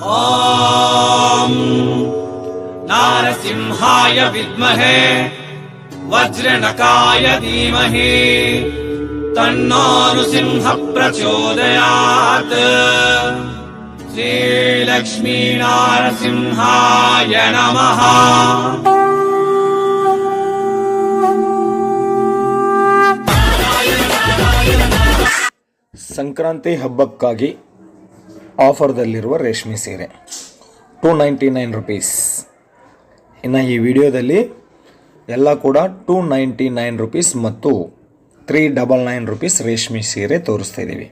ॐ नारसिंहाय विद्महे वज्रनकाय धीमहि तन्नो नृसिंह प्रचोदयात् श्रीलक्ष्मीनारसिंहाय नमः ಸಂಕ್ರಾಂತಿ ಹಬ್ಬಕ್ಕಾಗಿ ಆಫರ್ದಲ್ಲಿರುವ ರೇಷ್ಮೆ ಸೀರೆ. ಟೂ ನೈಂಟಿ ನೈನ್ ರುಪೀಸ್ ಇನ್ನು ಈ ವಿಡಿಯೋದಲ್ಲಿ ಎಲ್ಲ ಕೂಡ ಟೂ ನೈಂಟಿ ನೈನ್ ರುಪೀಸ್ ಮತ್ತು ತ್ರೀ ಡಬಲ್ ನೈನ್ ರುಪೀಸ್ ರೇಷ್ಮೆ ಸೀರೆ ತೋರಿಸ್ತಾ ಇದ್ದೀವಿ.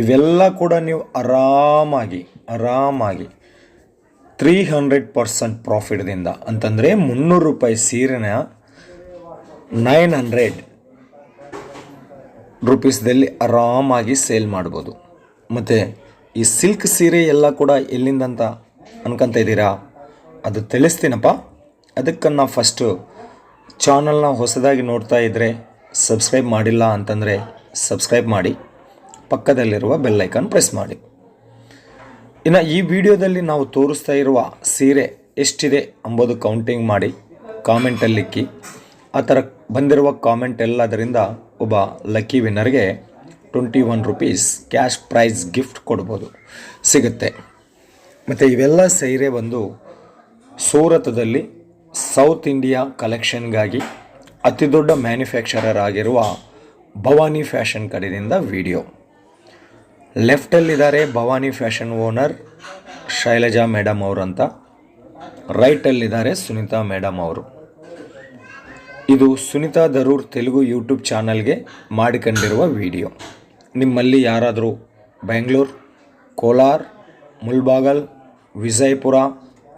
ಇವೆಲ್ಲ ಕೂಡ ನೀವು ಆರಾಮಾಗಿ ಆರಾಮಾಗಿ ತ್ರೀ ಹಂಡ್ರೆಡ್ ಪರ್ಸೆಂಟ್ ಪ್ರಾಫಿಟ್ದಿಂದ ಅಂತಂದರೆ ಮುನ್ನೂರು ರೂಪಾಯಿ ಸೀರೆನ ನೈನ್ ಹಂಡ್ರೆಡ್ ರುಪೀಸ್ದಲ್ಲಿ ಆರಾಮಾಗಿ ಸೇಲ್ ಮಾಡ್ಬೋದು. ಮತ್ತು ಈ ಸಿಲ್ಕ್ ಸೀರೆ ಎಲ್ಲ ಕೂಡ ಎಲ್ಲಿಂದಂತ ಅನ್ಕೊಂತ ಇದ್ದೀರಾ? ಅದು ತಿಳಿಸ್ತೀನಪ್ಪ. ಅದಕ್ಕೆ ನಾವು ಫಸ್ಟು ಚಾನಲ್ನ ಹೊಸದಾಗಿ ನೋಡ್ತಾ ಇದ್ದರೆ ಸಬ್ಸ್ಕ್ರೈಬ್ ಮಾಡಿಲ್ಲ ಅಂತಂದರೆ ಸಬ್ಸ್ಕ್ರೈಬ್ ಮಾಡಿ. ಪಕ್ಕದಲ್ಲಿರುವ ಬೆಲ್ಲೈಕನ್ ಪ್ರೆಸ್ ಮಾಡಿ. ಇನ್ನು ಈ ವಿಡಿಯೋದಲ್ಲಿ ನಾವು ತೋರಿಸ್ತಾ ಇರುವ ಸೀರೆ ಎಷ್ಟಿದೆ ಅಂಬೋದು ಕೌಂಟಿಂಗ್ ಮಾಡಿ ಕಾಮೆಂಟಲ್ಲಿಕ್ಕಿ ಆ ಥರ ಬಂದಿರುವ ಕಾಮೆಂಟ್ ಎಲ್ಲದರಿಂದ ಒಬ್ಬ lucky ವಿನ್ನರ್ಗೆ twenty one rupees cash prize gift ಕೊಡ್ಬೋದು. ಸಿಗುತ್ತೆ. ಮತ್ತು ಇವೆಲ್ಲ ಸೈರೆ ಬಂದು ಸೂರತದಲ್ಲಿ ಸೌತ್ ಇಂಡಿಯಾ ಕಲೆಕ್ಷನ್ಗಾಗಿ ಅತಿ ದೊಡ್ಡ ಮ್ಯಾನುಫ್ಯಾಕ್ಚರರ್ ಆಗಿರುವ ಭವಾನಿ ಫ್ಯಾಷನ್ ಕಡೆಯಿಂದ video ಲೆಫ್ಟಲ್ಲಿದ್ದಾರೆ Bhavani fashion owner Shailaja madam ಅವರು ಅಂತ ರೈಟಲ್ಲಿದ್ದಾರೆ ಸುನೀತಾ ಮೇಡಮ್ ಅವರು. ಇದು ಸುನಿತಾ ದರೂರ್ ತೆಲುಗು ಯೂಟ್ಯೂಬ್ ಚಾನಲ್ಗೆ ಮಾಡಿಕೊಂಡಿರುವ ವಿಡಿಯೋ ನಿಮ್ಮಲ್ಲಿ ಯಾರಾದರೂ ಬೆಂಗಳೂರು ಕೋಲಾರ್, ಮುಲ್ಬಾಗಲ್, ವಿಜಯಪುರ,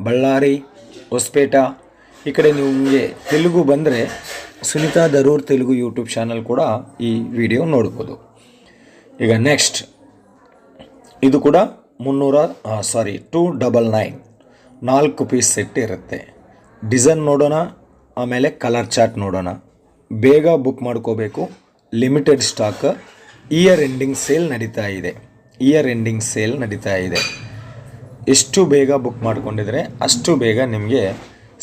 ಬಳ್ಳಾರಿ, ಹೊಸಪೇಟ, ಈ ಕಡೆ ನಿಮಗೆ ತೆಲುಗು ಬಂದರೆ ಸುನಿತಾ ದರೂರ್ ತೆಲುಗು ಯೂಟ್ಯೂಬ್ ಚಾನಲ್ ಕೂಡ ಈ ವಿಡಿಯೋ ನೋಡ್ಬೋದು. ಈಗ ನೆಕ್ಸ್ಟ್ ಇದು ಕೂಡ ಮುನ್ನೂರ ಸಾರಿ ಟೂ ಡಬಲ್ ನೈನ್ ನಾಲ್ಕು ಪೀಸ್ ಸೆಟ್ ಇರುತ್ತೆ. ಡಿಸೈನ್ ನೋಡೋಣ, ಆಮೇಲೆ ಕಲರ್ ಚಾರ್ಟ್ ನೋಡೋಣ. ಬೇಗ ಬುಕ್ ಮಾಡ್ಕೋಬೇಕು. Limited stock year ending sale ನಡೀತಾ ಇದೆ. ಇಯರ್ ಎಂಡಿಂಗ್ ಸೇಲ್ ನಡೀತಾ ಇದೆ. ಎಷ್ಟು ಬೇಗ ಬುಕ್ ಮಾಡಿಕೊಂಡಿದ್ರೆ ಅಷ್ಟು ಬೇಗ ನಿಮಗೆ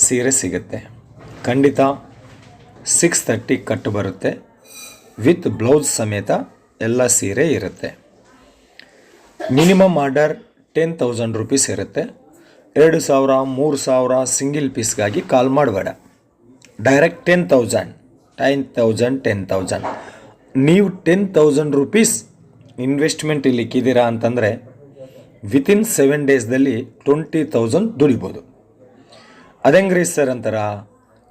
ಸೀರೆ ಸಿಗುತ್ತೆ. ಖಂಡಿತ ಸಿಕ್ಸ್ ತರ್ಟಿ ಕಟ್ ಬರುತ್ತೆ. ವಿತ್ ಬ್ಲೌಸ್ ಸಮೇತ ಎಲ್ಲ ಸೀರೆ ಇರುತ್ತೆ. Minimum order ten thousand rupees ಇರುತ್ತೆ. ಎರಡು ಸಾವಿರ, ಮೂರು ಸಾವಿರ ಸಿಂಗಿಲ್ ಪೀಸ್ಗಾಗಿ ಕಾಲ್ ಮಾಡಬೇಡ. Direct ten thousand ten thousand ten thousand ನೀವು ಟೆನ್ ತೌಸಂಡ್ ರುಪೀಸ್ ಇನ್ವೆಸ್ಟ್ಮೆಂಟ್ ಇಲ್ಲಿ ಇಕ್ಕಿದ್ದೀರಾ ಅಂತಂದರೆ ವಿತಿನ್ ಸೆವೆನ್ ಡೇಸ್ದಲ್ಲಿ ಟ್ವೆಂಟಿ ತೌಸಂಡ್ ದುಡಿಬೋದು. ಅದಂಗ್ರಿ ಸರ್ ಅಂತಾರ?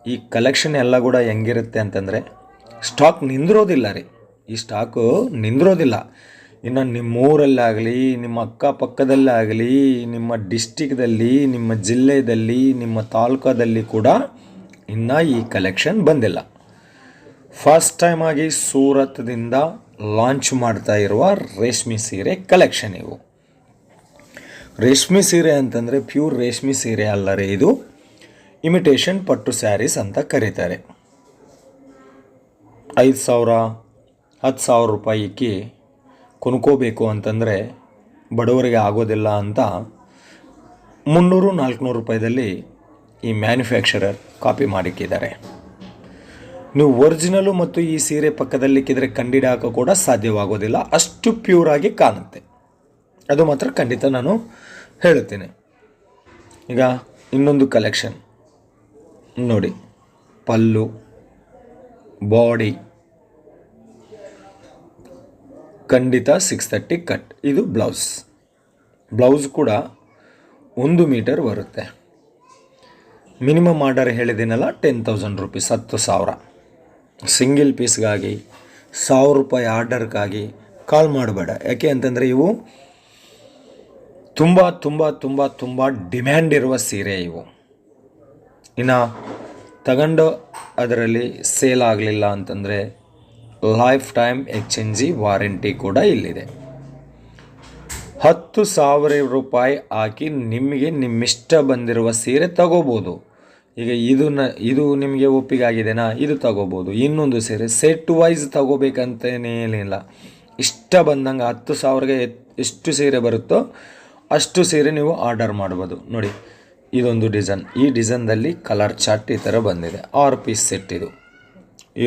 ಈ ಕಲೆಕ್ಷನ್ ಎಲ್ಲ ಕೂಡ ಹೆಂಗಿರುತ್ತೆ ಅಂತಂದರೆ ಸ್ಟಾಕ್ ನಿಂದಿರೋದಿಲ್ಲ ರೀ. ಈ ಸ್ಟಾಕು ನಿಂದಿರೋದಿಲ್ಲ. ಇನ್ನು ನಿಮ್ಮೂರಲ್ಲಾಗಲಿ, ನಿಮ್ಮ ಅಕ್ಕಪಕ್ಕದಲ್ಲಾಗಲಿ, ನಿಮ್ಮ ಡಿಸ್ಟಿಕ್ದಲ್ಲಿ ನಿಮ್ಮ ಜಿಲ್ಲೆಯಲ್ಲಿ ನಿಮ್ಮ ತಾಲೂಕದಲ್ಲಿ ಕೂಡ ಇನ್ನೂ ಈ ಕಲೆಕ್ಷನ್ ಬಂದಿಲ್ಲ. ಫಸ್ಟ್ ಟೈಮ್ ಆಗಿ ಸೂರತ್ದಿಂದ ಲಾಂಚ್ ಮಾಡ್ತಾ ಇರುವ ರೇಷ್ಮೆ ಸೀರೆ ಕಲೆಕ್ಷನ್ ಇವು ರೇಷ್ಮೆ ಸೀರೆ ಅಂತಂದರೆ ಪ್ಯೂರ್ ರೇಷ್ಮೆ ಸೀರೆ ಅಲ್ಲರೇ ಇದು. ಇಮಿಟೇಷನ್ ಪಟ್ಟು ಸ್ಯಾರೀಸ್ ಅಂತ ಕರೀತಾರೆ. ಐದು ಸಾವಿರ, ಹತ್ತು ಸಾವಿರ ರೂಪಾಯಿಗೆ ಕೊನ್ಕೋಬೇಕು ಅಂತಂದರೆ ಬಡವರಿಗೆ ಆಗೋದಿಲ್ಲ ಅಂತ ಮುನ್ನೂರು, ನಾಲ್ಕುನೂರು ರೂಪಾಯಿದಲ್ಲಿ ಈ ಮ್ಯಾನುಫ್ಯಾಕ್ಚರರ್ ಕಾಪಿ ಮಾಡಿಕ್ಕಿದ್ದಾರೆ. ನೀವು ಒರಿಜಿನಲು ಮತ್ತು ಈ ಸೀರೆ ಪಕ್ಕದಲ್ಲಿಕ್ಕಿದ್ರೆ ಹಾಕೋ ಕೂಡ ಸಾಧ್ಯವಾಗೋದಿಲ್ಲ. ಅಷ್ಟು ಪ್ಯೂರ್ ಆಗಿ ಕಾಣುತ್ತೆ. ಅದು ಮಾತ್ರ ಖಂಡಿತ ನಾನು ಹೇಳುತ್ತೇನೆ. ಈಗ ಇನ್ನೊಂದು ಕಲೆಕ್ಷನ್ ನೋಡಿ, ಪಲ್ಲು ಬಾಡಿ ಖಂಡಿತ ಸಿಕ್ಸ್ ತರ್ಟಿ ಕಟ್ ಇದು ಬ್ಲೌಸ್ ಬ್ಲೌಸ್ ಕೂಡ ಒಂದು ಮೀಟರ್ ಬರುತ್ತೆ. ಮಿನಿಮಮ್ ಆರ್ಡರ್ ಹೇಳಿದ್ದೀನಲ್ಲ ಟೆನ್ ತೌಸಂಡ್ ರುಪೀಸ್ ಹತ್ತು ಸಾವಿರ. ಸಿಂಗಿಲ್ ಪೀಸ್ಗಾಗಿ ಸಾವಿರ ರೂಪಾಯಿ ಆರ್ಡರ್ಗಾಗಿ ಕಾಲ್ ಮಾಡಬೇಡ. ಯಾಕೆ ಅಂತಂದರೆ ಇವು ತುಂಬ ತುಂಬ ತುಂಬ ತುಂಬ ಡಿಮ್ಯಾಂಡ್ ಇರುವ ಸೀರೆ ಇವು. ಇನ್ನು ತಗೊಂಡು ಅದರಲ್ಲಿ ಸೇಲ್ ಆಗಲಿಲ್ಲ ಅಂತಂದರೆ ಲೈಫ್ ಟೈಮ್ ಎಕ್ಸ್ಚೇಂಜಿ ವಾರಂಟಿ ಕೂಡ ಇಲ್ಲಿದೆ. ಹತ್ತು ಸಾವಿರ ರೂಪಾಯಿ ಹಾಕಿ ನಿಮಗೆ ನಿಮ್ಮಿಷ್ಟ ಬಂದಿರುವ ಸೀರೆ ತಗೋಬೋದು. ಈಗ ಇದನ್ನ ಇದು ನಿಮಗೆ ಒಪ್ಪಿಗೆ ಆಗಿದೆನಾ ಇದು ತಗೋಬೋದು. ಇನ್ನೊಂದು ಸೀರೆ ಸೆಟ್ ವೈಸ್ ತಗೋಬೇಕಂತೇನೇನಿಲ್ಲ ಇಷ್ಟ ಬಂದಂಗೆ ಹತ್ತು ಸಾವಿರಗೆ ಎಷ್ಟು ಸೀರೆ ಬರುತ್ತೋ ಅಷ್ಟು ಸೀರೆ ನೀವು ಆರ್ಡರ್ ಮಾಡ್ಬೋದು. ನೋಡಿ, ಇದೊಂದು ಡಿಸೈನ್ ಈ ಡಿಸೈನ್ದಲ್ಲಿ ಕಲರ್ ಚಾರ್ಟ್ ಈ ಥರ ಬಂದಿದೆ. ಆರು ಪೀಸ್ ಸೆಟ್ ಇದು.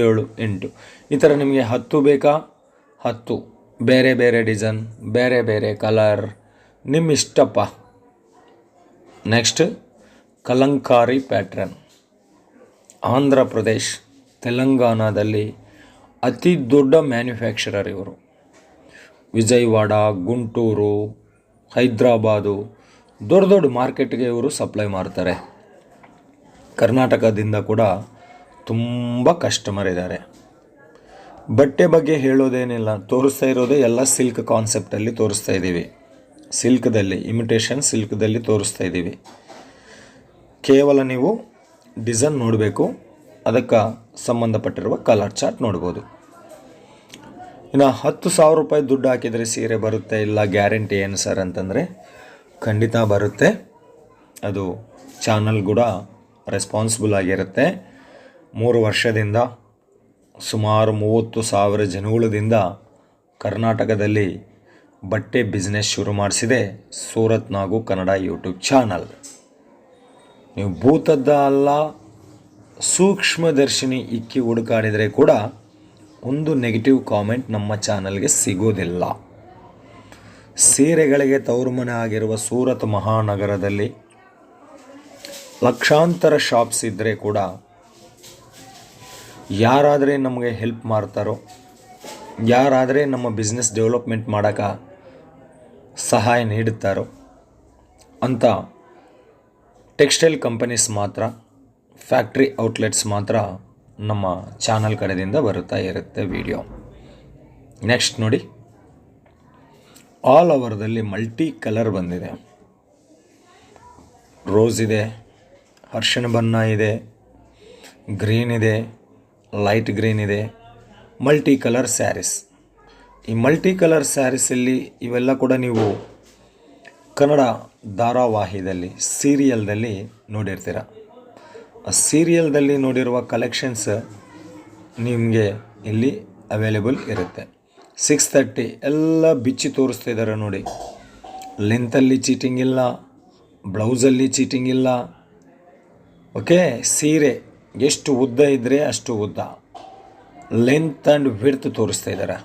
ಏಳು, ಎಂಟು. ಈ ಥರ ನಿಮಗೆ ಹತ್ತು ಬೇಕಾ? ಹತ್ತು. ಬೇರೆ ಬೇರೆ ಡಿಸೈನ್ ಬೇರೆ ಬೇರೆ ಕಲರ್ ನಿಮ್ಮ ಇಷ್ಟಪ್ಪ ನೆಕ್ಸ್ಟ್ ಕಲಂಕಾರಿ ಪ್ಯಾಟ್ರನ್. ಆಂಧ್ರ ಪ್ರದೇಶ್, ತೆಲಂಗಾಣದಲ್ಲಿ ಅತಿ ದೊಡ್ಡ ಮ್ಯಾನುಫ್ಯಾಕ್ಚರರ್ ಇವರು. ವಿಜಯವಾಡ, ಗುಂಟೂರು, ಹೈದ್ರಾಬಾದು ದೊಡ್ಡ ದೊಡ್ಡ ಮಾರ್ಕೆಟ್ಗೆ ಇವರು ಸಪ್ಲೈ ಮಾಡ್ತಾರೆ. ಕರ್ನಾಟಕದಿಂದ ಕೂಡ ತುಂಬ ಕಸ್ಟಮರ್ ಇದ್ದಾರೆ. ಬಟ್ಟೆ ಬಗ್ಗೆ ಹೇಳೋದೇನಿಲ್ಲ, ತೋರಿಸ್ತಾ ಇರೋದೇ ಎಲ್ಲ ಸಿಲ್ಕ್ ಕಾನ್ಸೆಪ್ಟಲ್ಲಿ ತೋರಿಸ್ತಾ ಇದ್ದೀವಿ ಸಿಲ್ಕ್ದಲ್ಲಿ ಇಮಿಟೇಷನ್ ಸಿಲ್ಕ್ದಲ್ಲಿ ತೋರಿಸ್ತಾ ಇದ್ದೀವಿ ಕೇವಲ ನೀವು ಡಿಸೈನ್ ನೋಡಬೇಕು, ಅದಕ್ಕೆ ಸಂಬಂಧಪಟ್ಟಿರುವ ಕಲರ್ ಚಾರ್ಟ್ ನೋಡ್ಬೋದು. ಇನ್ನು ಹತ್ತು ಸಾವಿರ ರೂಪಾಯಿ ದುಡ್ಡು ಹಾಕಿದರೆ ಸೀರೆ ಬರುತ್ತೆ ಇಲ್ಲ ಗ್ಯಾರಂಟಿ ಏನು ಸರ್ ಅಂತಂದರೆ, ಖಂಡಿತ ಬರುತ್ತೆ. ಅದು ಚಾನಲ್ ಕೂಡ ರೆಸ್ಪಾನ್ಸಿಬಲ್ ಆಗಿರುತ್ತೆ. ಮೂರು ವರ್ಷದಿಂದ ಸುಮಾರು ಮೂವತ್ತು ಸಾವಿರ ಜನಗಳದಿಂದ ಕರ್ನಾಟಕದಲ್ಲಿ ಬಟ್ಟೆ ಬಿಸ್ನೆಸ್ ಶುರು ಮಾಡಿಸಿದೆ ಸೂರತ್ನಾಗು ಕನ್ನಡ ಯೂಟ್ಯೂಬ್ ಚಾನಲ್ ನೀವು ಭೂತದ್ದ ಅಲ್ಲ, ಸೂಕ್ಷ್ಮದರ್ಶಿನಿ ಇಕ್ಕಿ ಹುಡುಕಾಡಿದರೆ ಕೂಡ ಒಂದು ನೆಗೆಟಿವ್ ಕಾಮೆಂಟ್ ನಮ್ಮ ಚಾನಲ್ಗೆ ಸಿಗೋದಿಲ್ಲ. ಸೀರೆಗಳಿಗೆ ತವರುಮನೆ ಆಗಿರುವ ಸೂರತ್ ಮಹಾನಗರದಲ್ಲಿ ಲಕ್ಷಾಂತರ ಶಾಪ್ಸ್ ಇದ್ದರೆ ಕೂಡ ಯಾರಾದರೆ ನಮಗೆ ಹೆಲ್ಪ್ ಮಾಡ್ತಾರೋ, ಯಾರಾದರೆ ನಮ್ಮ ಬಿಸ್ನೆಸ್ ಡೆವಲಪ್ಮೆಂಟ್ ಮಾಡೋಕ್ಕೆ ಸಹಾಯ ನೀಡುತ್ತಾರೋ ಅಂತ ಟೆಕ್ಸ್ಟೈಲ್ ಕಂಪನೀಸ್ ಮಾತ್ರ ಫ್ಯಾಕ್ಟ್ರಿ ಔಟ್ಲೆಟ್ಸ್ ಮಾತ್ರ ನಮ್ಮ ಚಾನಲ್ ಕಡೆಯಿಂದ ಬರುತ್ತಾ ಇರುತ್ತೆ ವಿಡಿಯೋ ನೆಕ್ಸ್ಟ್ ನೋಡಿ. ಆಲ್ ಓವರ್ದಲ್ಲಿ ಮಲ್ಟಿ ಕಲರ್ ಬಂದಿದೆ. ರೋಸ್ ಇದೆ, ಹರ್ಷಣ ಬಣ್ಣ ಇದೆ ಗ್ರೀನ್ ಇದೆ ಲೈಟ್ ಗ್ರೀನ್ ಇದೆ ಮಲ್ಟಿ ಕಲರ್ ಸ್ಯಾರೀಸ್ ಈ ಮಲ್ಟಿ ಕಲರ್ ಸ್ಯಾರೀಸಲ್ಲಿ ಇವೆಲ್ಲ ಕೂಡ ನೀವು ಕನ್ನಡ ಧಾರಾವಾಹಿದಲ್ಲಿ, ಸೀರಿಯಲ್ದಲ್ಲಿ ನೋಡಿರ್ತೀರ? ಆ ಸೀರಿಯಲ್ದಲ್ಲಿ ನೋಡಿರುವ ಕಲೆಕ್ಷನ್ಸ್ ನಿಮಗೆ ಇಲ್ಲಿ ಅವೈಲೇಬಲ್ ಇರುತ್ತೆ. ಸಿಕ್ಸ್ ತರ್ಟಿ ಎಲ್ಲ ಬಿಚ್ಚಿ ತೋರಿಸ್ತಾ ಇದ್ದಾರೆ ನೋಡಿ. ಲೆಂತಲ್ಲಿ ಚೀಟಿಂಗ್ ಇಲ್ಲ ಬ್ಲೌಸಲ್ಲಿ ಚೀಟಿಂಗ್ ಇಲ್ಲ. ಓಕೆ ಸೀರೆ ಎಷ್ಟು ಉದ್ದ ಇದ್ದರೆ ಅಷ್ಟು ಉದ್ದ. ಲೆಂತ್ ಆ್ಯಂಡ್ ವಿಡ್ತ್ ತೋರಿಸ್ತಾ ಇದ್ದಾರೆ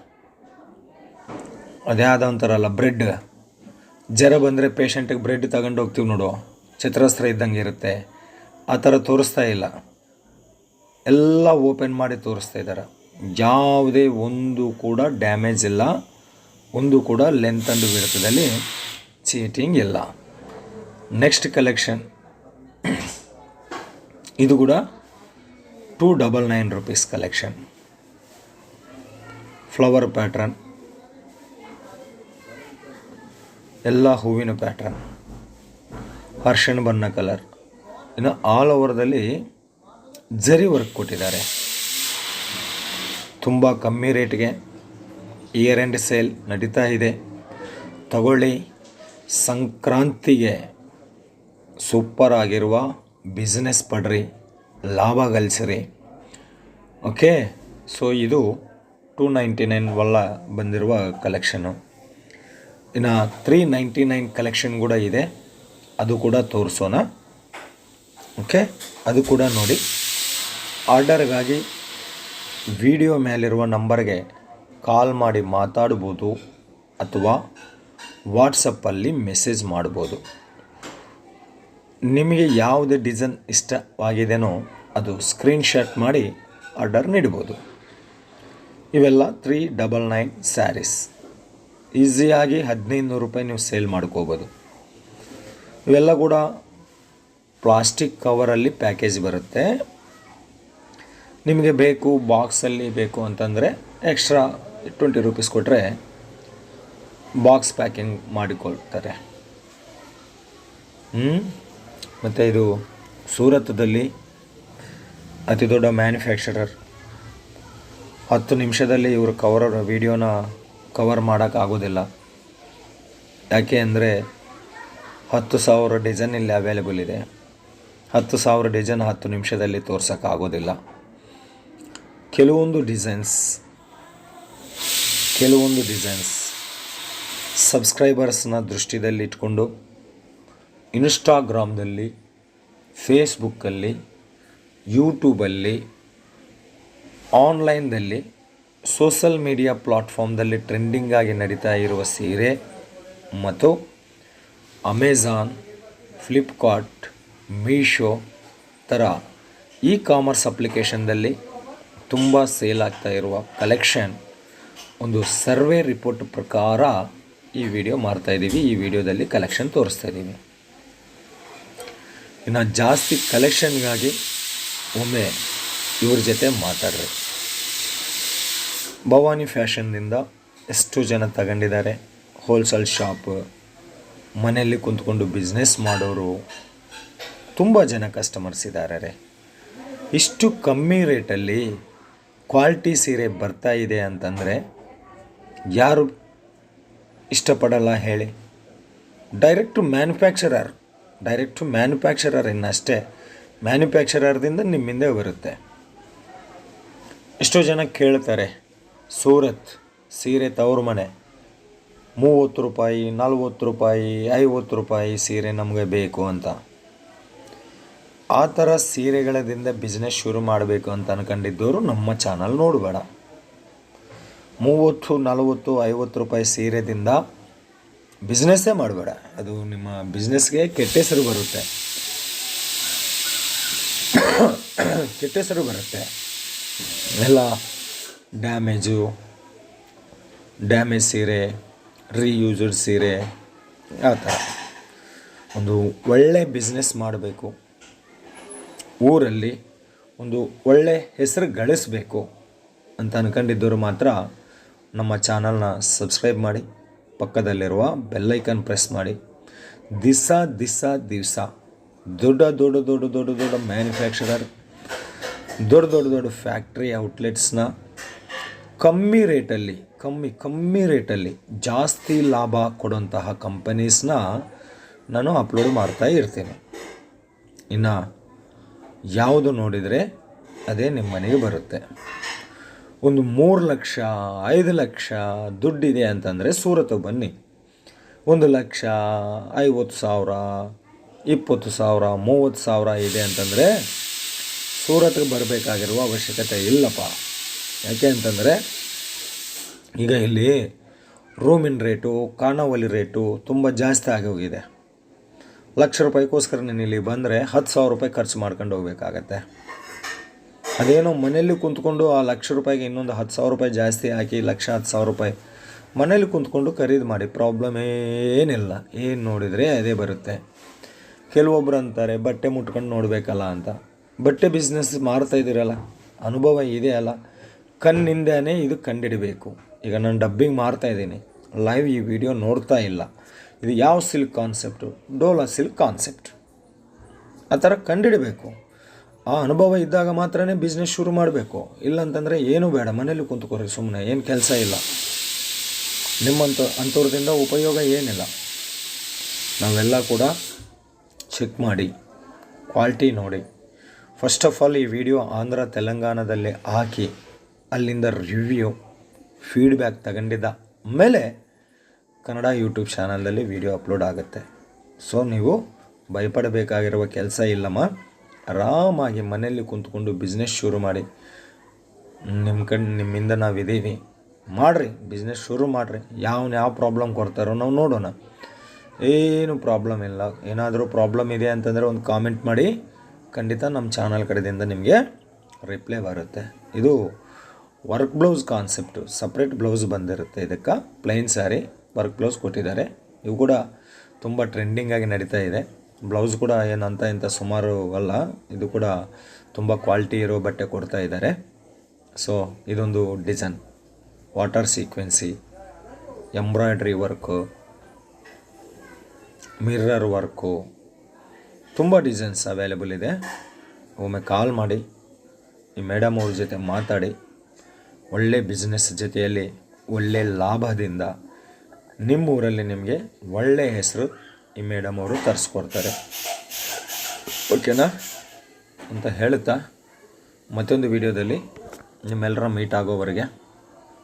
ಅದೇ ಆದ ಒಂಥರಲ್ಲ ಬ್ರೆಡ್ ಜ್ವರ ಬಂದರೆ ಪೇಷಂಟಿಗೆ ಬ್ರೆಡ್ ತಗೊಂಡು ಹೋಗ್ತೀವಿ ನೋಡು. ಚಿತ್ರಸ್ತ್ರ ಇದ್ದಂಗೆ ಇರುತ್ತೆ. ಆ ಥರ ತೋರಿಸ್ತಾ ಇಲ್ಲ. ಎಲ್ಲ ಓಪನ್ ಮಾಡಿ ತೋರಿಸ್ತಾ ಇದ್ದಾರೆ ಯಾವುದೇ ಒಂದು ಕೂಡ ಡ್ಯಾಮೇಜ್ ಇಲ್ಲ. ಒಂದು ಕೂಡ ಲೆಂತ್ ಅಂಡ್ ವಿಡ್ತದಲ್ಲಿ ಚೀಟಿಂಗ್ ಇಲ್ಲ. ನೆಕ್ಸ್ಟ್ ಕಲೆಕ್ಷನ್ ಇದು ಕೂಡ two double nine rupees collection flower pattern ಎಲ್ಲ ಹೂವಿನ ಪ್ಯಾಟ್ರನ್ ಅರ್ಶಿಣ ಬಣ್ಣ ಕಲರ್ ಇನ್ನು ಆಲ್ ಓವರ್ದಲ್ಲಿ ಜರಿ ವರ್ಕ್ ಕೊಟ್ಟಿದ್ದಾರೆ. ತುಂಬ ಕಮ್ಮಿ ರೇಟ್ಗೆ ಇಯರ್ ಎಂಡ್ ಸೇಲ್ ನಡೀತಾ ಇದೆ. ತಗೊಳ್ಳಿ. ಸಂಕ್ರಾಂತಿಗೆ ಸೂಪರ್ ಆಗಿರುವ ಬಿಸ್ನೆಸ್ ಪಡ್ರಿ. ಲಾಭ ಗಳಿಸ್ರಿ. ಓಕೆ ಸೊ ಇದು ಟೂ ನೈಂಟಿ ನೈನ್ ವಲ್ಲ ಬಂದಿರುವ ಕಲೆಕ್ಷನು ಇನ್ನು ತ್ರೀ ನೈಂಟಿ ನೈನ್ ಕಲೆಕ್ಷನ್ ಕೂಡ ಇದೆ. ಅದು ಕೂಡ ತೋರಿಸೋಣ. ಓಕೆ ಅದು ಕೂಡ ನೋಡಿ. ಆರ್ಡರ್ಗಾಗಿ ವಿಡಿಯೋ ಮೇಲಿರುವ ನಂಬರ್ಗೆ ಕಾಲ್ ಮಾಡಿ ಮಾತಾಡ್ಬೋದು ಅಥವಾ ವಾಟ್ಸಪ್ಪಲ್ಲಿ ಮೆಸೇಜ್ ಮಾಡ್ಬೋದು. ನಿಮಗೆ ಯಾವುದೇ ಡಿಸೈನ್ ಇಷ್ಟವಾಗಿದೆಯೋ ಅದು ಸ್ಕ್ರೀನ್ಶಾಟ್ ಮಾಡಿ ಆರ್ಡರ್ ನೀಡ್ಬೋದು. ಇವೆಲ್ಲ ತ್ರೀ ಡಬಲ್ ನೈನ್ ಸ್ಯಾರೀಸ್ ಈಸಿಯಾಗಿ ಹದಿನೈದು ನೂರು ರೂಪಾಯಿ ನೀವು ಸೇಲ್ ಮಾಡ್ಕೋಬೋದು ಇವೆಲ್ಲ ಕೂಡ ಪ್ಲಾಸ್ಟಿಕ್ ಕವರಲ್ಲಿ ಪ್ಯಾಕೇಜ್ ಬರುತ್ತೆ. ನಿಮಗೆ ಬೇಕು ಬಾಕ್ಸಲ್ಲಿ ಬೇಕು ಅಂತಂದರೆ ಎಕ್ಸ್ಟ್ರಾ ಟ್ವೆಂಟಿ ರುಪೀಸ್ ಕೊಟ್ಟರೆ ಬಾಕ್ಸ್ ಪ್ಯಾಕಿಂಗ್ ಮಾಡಿಕೊಳ್ತಾರೆ. ಮತ್ತು ಇದು ಸೂರತ್ದಲ್ಲಿ ಅತಿ ದೊಡ್ಡ ಮ್ಯಾನುಫ್ಯಾಕ್ಚರರ್ ಹತ್ತು ನಿಮಿಷದಲ್ಲಿ ಇವರು ಕವರ್ ವೀಡಿಯೋನ ಕವರ್ ಮಾಡೋಕ್ಕಾಗೋದಿಲ್ಲ ಯಾಕೆ ಅಂದರೆ ಹತ್ತು ಸಾವಿರ ಡಿಸೈನ್ ಇಲ್ಲಿ ಅವೈಲೇಬಲ್ ಇದೆ. ಹತ್ತು ಸಾವಿರ ಡಿಸೈನ್ ಹತ್ತು ನಿಮಿಷದಲ್ಲಿ ತೋರ್ಸೋಕ್ಕಾಗೋದಿಲ್ಲ ಕೆಲವೊಂದು ಡಿಸೈನ್ಸ್ ಕೆಲವೊಂದು ಡಿಸೈನ್ಸ್ ಸಬ್ಸ್ಕ್ರೈಬರ್ಸ್ನ ದೃಷ್ಟಿಯಲ್ಲಿಟ್ಕೊಂಡು ಇನ್ಸ್ಟಾಗ್ರಾಮ್ದಲ್ಲಿ ಫೇಸ್ಬುಕ್ಕಲ್ಲಿ ಯೂಟ್ಯೂಬಲ್ಲಿ ಆನ್ಲೈನ್ದಲ್ಲಿ ಸೋಷಲ್ ಮೀಡಿಯಾ ಪ್ಲಾಟ್ಫಾರ್ಮ್ದಲ್ಲಿ ಟ್ರೆಂಡಿಂಗ್ ಆಗಿ ನಡೀತಾ ಇರುವ ಸೀರೆ ಮತ್ತು ಅಮೆಝಾನ್ ಫ್ಲಿಪ್ಕಾರ್ಟ್ ಮೀಶೋ ಥರ ಇ ಕಾಮರ್ಸ್ ಅಪ್ಲಿಕೇಶನ್ದಲ್ಲಿ ತುಂಬ ಸೇಲ್ ಆಗ್ತಾ ಇರುವ ಕಲೆಕ್ಷನ್ ಒಂದು ಸರ್ವೆ ರಿಪೋರ್ಟ್ ಪ್ರಕಾರ ಈ ವಿಡಿಯೋ ಮಾಡ್ತಾ ಇದ್ದೀವಿ. ಈ ವಿಡಿಯೋದಲ್ಲಿ ಕಲೆಕ್ಷನ್ ತೋರಿಸ್ತಾ ಇದ್ದೀವಿ. ಇನ್ನು ಜಾಸ್ತಿ ಕಲೆಕ್ಷನ್ಗಾಗಿ ಒಮ್ಮೆ ಇವ್ರ ಜೊತೆ ಮಾತಾಡ್ರಿ. ಭವಾನಿ ಫ್ಯಾಷನ್ನಿಂದ ಎಷ್ಟು ಜನ ತಗೊಂಡಿದ್ದಾರೆ ಹೋಲ್ಸೇಲ್ ಶಾಪ್. ಮನೆಯಲ್ಲಿ ಕುಂತ್ಕೊಂಡು ಬಿಸ್ನೆಸ್ ಮಾಡೋರು ತುಂಬ ಜನ ಕಸ್ಟಮರ್ಸ್ ಇದ್ದಾರೆ ರೀ ಇಷ್ಟು ಕಮ್ಮಿ ರೇಟಲ್ಲಿ ಕ್ವಾಲಿಟಿ ಸೀರೆ ಬರ್ತಾ ಇದೆ ಅಂತಂದರೆ ಯಾರು ಇಷ್ಟಪಡಲ್ಲ ಹೇಳಿ. ಡೈರೆಕ್ಟು ಮ್ಯಾನುಫ್ಯಾಕ್ಚರರ್ ಡೈರೆಕ್ಟು ಮ್ಯಾನುಫ್ಯಾಕ್ಚರರ್ ಇನ್ನಷ್ಟೇ ಮ್ಯಾನುಫ್ಯಾಕ್ಚರರ್ದಿಂದ ನಿಮ್ಮಿಂದ ಬರುತ್ತೆ. ಎಷ್ಟೋ ಜನ ಕೇಳ್ತಾರೆ ಸೂರತ್ ಸೀರೆ ತವ್ರ ಮನೆ. ಮೂವತ್ತು ರೂಪಾಯಿ, ನಲ್ವತ್ತು ರೂಪಾಯಿ, ಐವತ್ತು ರೂಪಾಯಿ ಸೀರೆ ನಮಗೆ ಬೇಕು ಅಂತ. ಆ ಥರ ಸೀರೆಗಳದಿಂದ ಬಿಸ್ನೆಸ್ ಶುರು ಮಾಡಬೇಕು ಅಂತ ಅನ್ಕೊಂಡಿದ್ದವರು ನಮ್ಮ ಚಾನಲ್ ನೋಡಬೇಡ. ಮೂವತ್ತು, ನಲವತ್ತು, ಐವತ್ತು ರೂಪಾಯಿ ಸೀರೆದಿಂದ ಬಿಸ್ನೆಸ್ಸೇ ಮಾಡಬೇಡ. ಅದು ನಿಮ್ಮ ಬಿಸ್ನೆಸ್ಗೆ ಕೆಟ್ಟ ಹೆಸರು ಬರುತ್ತೆ. ಕೆಟ್ಟ ಹೆಸರು ಬರುತ್ತೆ. ಎಲ್ಲ ಡ್ಯಾಮೇಜು, ಡ್ಯಾಮೇಜ್ ಸೀರೆ, ರೀಯೂಸ್ಡ್ ಸೀರೆ, ಆ ಥರ. ಒಂದು ಒಳ್ಳೆ ಬಿಸ್ನೆಸ್ ಮಾಡಬೇಕು. ಊರಲ್ಲಿ ಒಂದು ಒಳ್ಳೆ ಹೆಸರು ಗಳಿಸಬೇಕು ಅಂತ ಅನ್ಕೊಂಡಿದ್ದವರು ಮಾತ್ರ ನಮ್ಮ ಚಾನಲ್ನ ಸಬ್ಸ್ಕ್ರೈಬ್ ಮಾಡಿ, ಪಕ್ಕದಲ್ಲಿರುವ ಬೆಲ್ಲೈಕನ್ ಪ್ರೆಸ್ ಮಾಡಿ. ದಿವಸ ದಿವಸ ದಿವಸ ದೊಡ್ಡ ದೊಡ್ಡ ದೊಡ್ಡ ದೊಡ್ಡ ದೊಡ್ಡ ಮ್ಯಾನುಫ್ಯಾಕ್ಚರರ್ ದೊಡ್ಡ ದೊಡ್ಡ ದೊಡ್ಡ ಫ್ಯಾಕ್ಟ್ರಿ ಔಟ್ಲೆಟ್ಸ್ನ ಕಮ್ಮಿ ರೇಟಲ್ಲಿ, ಕಮ್ಮಿ ಕಮ್ಮಿ ರೇಟಲ್ಲಿ ಜಾಸ್ತಿ ಲಾಭ ಕೊಡುವಂತಹ ಕಂಪನೀಸ್ನ ನಾನು ಅಪ್ಲೋಡ್ ಮಾಡ್ತಾ ಇರ್ತೀನಿ. ಇನ್ನು ಯಾವುದು ನೋಡಿದರೆ ಅದೇ ನಿಮ್ಮ ಮನೆಗೆ ಬರುತ್ತೆ. ಒಂದು ಮೂರು ಲಕ್ಷ, ಐದು ಲಕ್ಷ ದುಡ್ಡಿದೆ ಅಂತಂದರೆ ಸೂರತ್ತು ಬನ್ನಿ. ಒಂದು ಲಕ್ಷ, ಐವತ್ತು ಸಾವಿರ, ಇಪ್ಪತ್ತು ಸಾವಿರ, ಮೂವತ್ತು ಸಾವಿರ ಇದೆ ಅಂತಂದರೆ ಸೂರತ್ಗೆ ಬರಬೇಕಾಗಿರುವ ಅವಶ್ಯಕತೆ ಇಲ್ಲಪ್ಪ. ಯಾಕೆ ಅಂತಂದರೆ, ಈಗ ಇಲ್ಲಿ ರೂಮಿನ ರೇಟು ಕಾನಾವಲಿ ರೇಟು ತುಂಬ ಜಾಸ್ತಿ ಆಗಿ ಹೋಗಿದೆ. ಲಕ್ಷ ರೂಪಾಯಿಗೋಸ್ಕರ ನೀನು ಇಲ್ಲಿ ಬಂದರೆ ಹತ್ತು ಸಾವಿರ ರೂಪಾಯಿ ಖರ್ಚು ಮಾಡ್ಕೊಂಡು ಹೋಗ್ಬೇಕಾಗತ್ತೆ. ಅದೇನೋ ಮನೆಯಲ್ಲಿ ಕುಂತ್ಕೊಂಡು ಆ ಲಕ್ಷ ರೂಪಾಯಿಗೆ ಇನ್ನೊಂದು ಹತ್ತು ಸಾವಿರ ರೂಪಾಯಿ ಜಾಸ್ತಿ ಹಾಕಿ ಲಕ್ಷ ಹತ್ತು ಸಾವಿರ ರೂಪಾಯಿ ಮನೇಲಿ ಕುಂತ್ಕೊಂಡು ಖರೀದಿ ಮಾಡಿ ಪ್ರಾಬ್ಲಮ್ ಏನಿಲ್ಲ. ಏನು ನೋಡಿದರೆ ಅದೇ ಬರುತ್ತೆ. ಕೆಲವೊಬ್ರು ಅಂತಾರೆ, ಬಟ್ಟೆ ಮುಟ್ಕೊಂಡು ನೋಡಬೇಕಲ್ಲ ಅಂತ. ಬಟ್ಟೆ ಬಿಸ್ನೆಸ್ ಮಾಡ್ತಾ ಇದ್ದೀರಲ್ಲ, ಅನುಭವ ಇದೆ ಅಲ್ಲ ಕಣ್ಣಿಂದನೇ ಇದು ಕಂಡಿಡಬೇಕು. ಈಗ ನಾನು ಡಬ್ಬಿಂಗ್ ಮಾಡ್ತಾ ಇದ್ದೀನಿ. ಲೈವ್ ಈ ವಿಡಿಯೋ ನೋಡ್ತಾ ಇಲ್ಲ. ಇದು ಯಾವ silk concept Dola silk concept ಆ ಥರ ಕಂಡಿಡಬೇಕು. ಆ ಅನುಭವ ಇದ್ದಾಗ ಮಾತ್ರನೇ ಬಿಸ್ನೆಸ್ ಶುರು ಮಾಡಬೇಕು. ಇಲ್ಲಂತಂದರೆ ಏನೂ ಬೇಡ. ಮನೇಲಿ ಕುಂತ್ಕೋರಿ ಸುಮ್ಮನೆ ಏನು ಕೆಲಸ ಇಲ್ಲ. ನಿಮ್ಮಂಥ ಅಂಥವ್ರದಿಂದ ಉಪಯೋಗ ಏನಿಲ್ಲ. ನಾವೆಲ್ಲ ಕೂಡ ಚೆಕ್ ಮಾಡಿ ಕ್ವಾಲಿಟಿ ನೋಡಿ. ಫಸ್ಟ್ ಆಫ್ ಆಲ್ ಈ ವಿಡಿಯೋ ಆಂಧ್ರ, ತೆಲಂಗಾಣದಲ್ಲಿ ಹಾಕಿ. ಅಲ್ಲಿಂದ ರಿವ್ಯೂ ಫೀಡ್ಬ್ಯಾಕ್ ತಗೊಂಡಿದ್ದ ಮೇಲೆ ಕನ್ನಡ ಯೂಟ್ಯೂಬ್ ಚಾನಲಲ್ಲಿ ವಿಡಿಯೋ ಅಪ್ಲೋಡ್ ಆಗುತ್ತೆ. ಸೊ ನೀವು ಭಯಪಡಬೇಕಾಗಿರುವ ಕೆಲಸ ಇಲ್ಲಮ್ಮ. ಆರಾಮಾಗಿ ಮನೆಯಲ್ಲಿ ಕುಂತ್ಕೊಂಡು ಬಿಸ್ನೆಸ್ ಶುರು ಮಾಡಿ. ನಿಮ್ಮ ಕಣ್, ನಿಮ್ಮಿಂದ ನಾವಿದ್ದೀವಿ. ಮಾಡಿರಿ ಬಿಸ್ನೆಸ್ ಶುರು ಮಾಡಿರಿ. ಯಾವ ಯಾವ ಪ್ರಾಬ್ಲಮ್ ಕೊಡ್ತಾರೋ ನಾವು ನೋಡೋಣ. ಏನು ಪ್ರಾಬ್ಲಮ್ ಇಲ್ಲ. ಏನಾದರೂ ಪ್ರಾಬ್ಲಮ್ ಇದೆ ಅಂತಂದರೆ ಒಂದು ಕಾಮೆಂಟ್ ಮಾಡಿ. ಖಂಡಿತ ನಮ್ಮ ಚಾನಲ್ ಕಡೆಯಿಂದ ನಿಮಗೆ ರಿಪ್ಲೈ ಬರುತ್ತೆ. ಇದು work blouse concept separate blouse ಬಂದಿರುತ್ತೆ ಇದಕ್ಕೆ. ಪ್ಲೈನ್ ಸ್ಯಾರಿ ವರ್ಕ್ ಬ್ಲೌಸ್ ಕೊಟ್ಟಿದ್ದಾರೆ. ಇವು ಕೂಡ ತುಂಬ ಟ್ರೆಂಡಿಂಗಾಗಿ ನಡೀತಾ ಇದೆ. ಬ್ಲೌಸ್ ಕೂಡ ಏನಂತ ಇಂಥ ಸುಮಾರು ಅಲ್ಲ, ಇದು ಕೂಡ ತುಂಬ ಕ್ವಾಲಿಟಿ ಇರೋ ಬಟ್ಟೆ ಕೊಡ್ತಾ ಇದ್ದಾರೆ. ಸೊ ಇದೊಂದು design water sequence embroidery work mirror work ತುಂಬ ಡಿಸೈನ್ಸ್ ಅವೈಲೇಬಲ್ ಇದೆ. ಒಮ್ಮೆ ಕಾಲ್ ಮಾಡಿ, ಈ ಮೇಡಮ್ ಅವ್ರ ಜೊತೆ ಮಾತಾಡಿ ಒಳ್ಳೆ ಬಿಸ್ನೆಸ್ ಜೊತೆಯಲ್ಲಿ ಒಳ್ಳೆ ಲಾಭದಿಂದ ನಿಮ್ಮ ಊರಲ್ಲಿ ನಿಮಗೆ ಒಳ್ಳೆಯ ಹೆಸರು ಈ ಮೇಡಮ್ ಅವರು ತರಿಸ್ಕೊಡ್ತಾರೆ ಓಕೆನಾ ಅಂತ ಹೇಳ್ತಾ ಮತ್ತೊಂದು ವಿಡಿಯೋದಲ್ಲಿ ನಿಮ್ಮೆಲ್ಲರ ಮೀಟ್ ಆಗೋವರೆಗೆ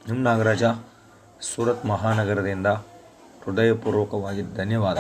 ನಿಮ್ಮ ನಾಗರಾಜ ಸೂರತ್ ಮಹಾನಗರದಿಂದ ಹೃದಯಪೂರ್ವಕವಾಗಿ ಧನ್ಯವಾದ.